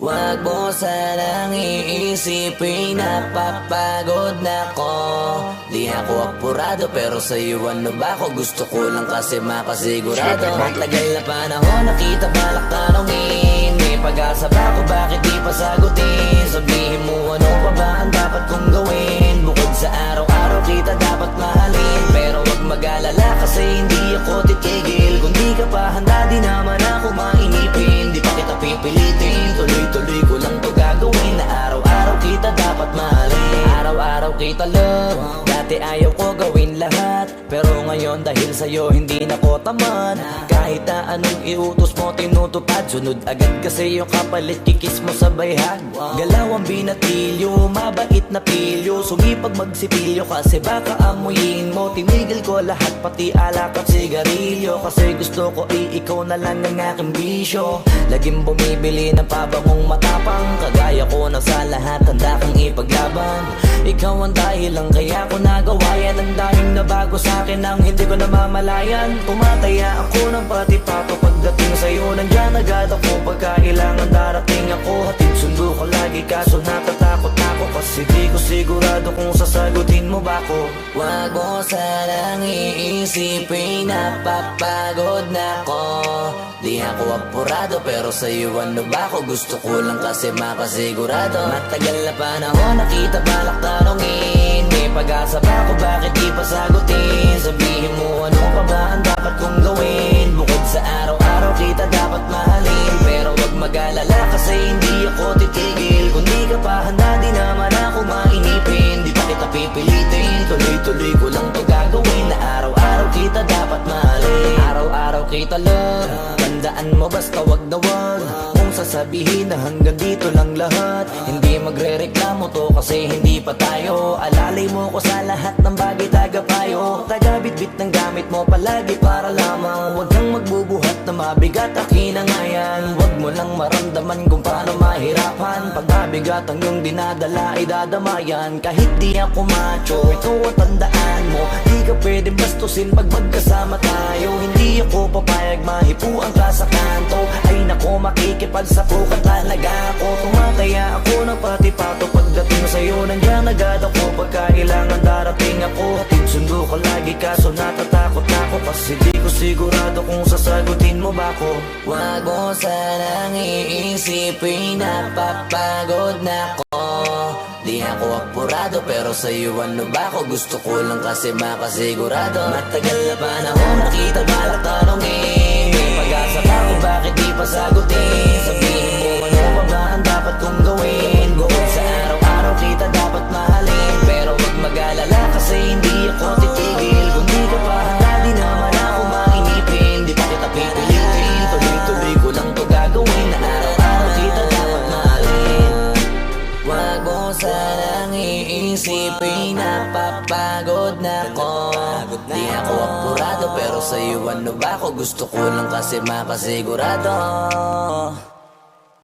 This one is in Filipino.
Wag mo sanang iisipin Napapagod na ko. Di ako apurado pero sa'yo ano ba ako? Gusto ko lang kasi makasigurado. Matagal na panahon nakita balak tanongin May pag-asa ba ako. Bakit di pa sagutin? Sabihin mo ano pa ba ang kita love Dati ayaw ko gawin lahat. Pero ngayon dahil sa'yo hindi na ko tamad Kahit na anong iutos mo tinutupad. Sunod agad kasi yung kapalit kikis mo sa bayhag Galaw ang binatilyo, mabait na pilyo. Sumipag magsipilyo kasi baka amuyin lahat pati alak at sigarilyo. Kasi gusto ko ay ikaw na lang ang aking bisyo. Laging bumibili ng pabangong matapang. Kagaya ko na sa lahat handa kang ipaglaban. Ikaw ang dahilan kaya ko nagawa yan. Ang daming nabago sa akin ang hindi ko namamalayan. Tumataya ako ng pati pato Pagdating sa'yo. Nandyan agad ako Pagkailangan darating ako. Hatid sundo ko lagi kaso natatakot ako. Kasi di ko sigurado kung sasagutin mo ba ako. Wag mo sanang iisipin Napapagod na ko Di ako apurado pero sa'yo ano ba ako? Gusto ko lang kasi makasigurado. Matagal na panahon nakita balak tanongin May pag-asa ba ako bakit di pa sagutin? Sabihin mo ano pa ba ang dapat kong gawin? Bukod sa araw-araw kita dapat mahalin. Pero wag mag-alala kasi hindi ako titigil pipilitin. Tuloy-tuloy ko lang to gagawin Na araw-araw kita dapat mahalin. Araw-araw kita love. Tandaan mo basta wag na wag. Kung sasabihin na hanggang dito lang lahat. Hindi magre-reklamo to kasi hindi pa tayo. Alalay mo ko sa lahat ng bagay tagapayo magbubuhat na mabigat akin ang ayan Huwag mo lang maramdaman kung paano mahirapan. Pag mabigat ang iyong dinadala ay dadamayan. Kahit di ako macho, ikaw ang tandaan mo. Di ka pwedeng bastusin pag magkasama tayo. Hindi ako papayag mahipuan ka sa kanto Ay nako makikipal sa ka talaga ako Tumataya ako ng pati pato Pagdating sa'yo nandiyan agad ako. Pagkailangan darating ako. Hatid sundo ko lagi kaso natatakot ako Kasi di ko sigurado kung sasagutin mo ba ako. Wag mo sanang iisipin Napapagod na ko Di ako apurado pero sa'yo ano ba ako? Gusto ko lang kasi makasigurado. Matagal na panahon nakita balak tanongin sanang iisipin Napapagod na ko Di ako apurado pero sa'yo ano ba ako? Gusto ko lang kasi makasigurado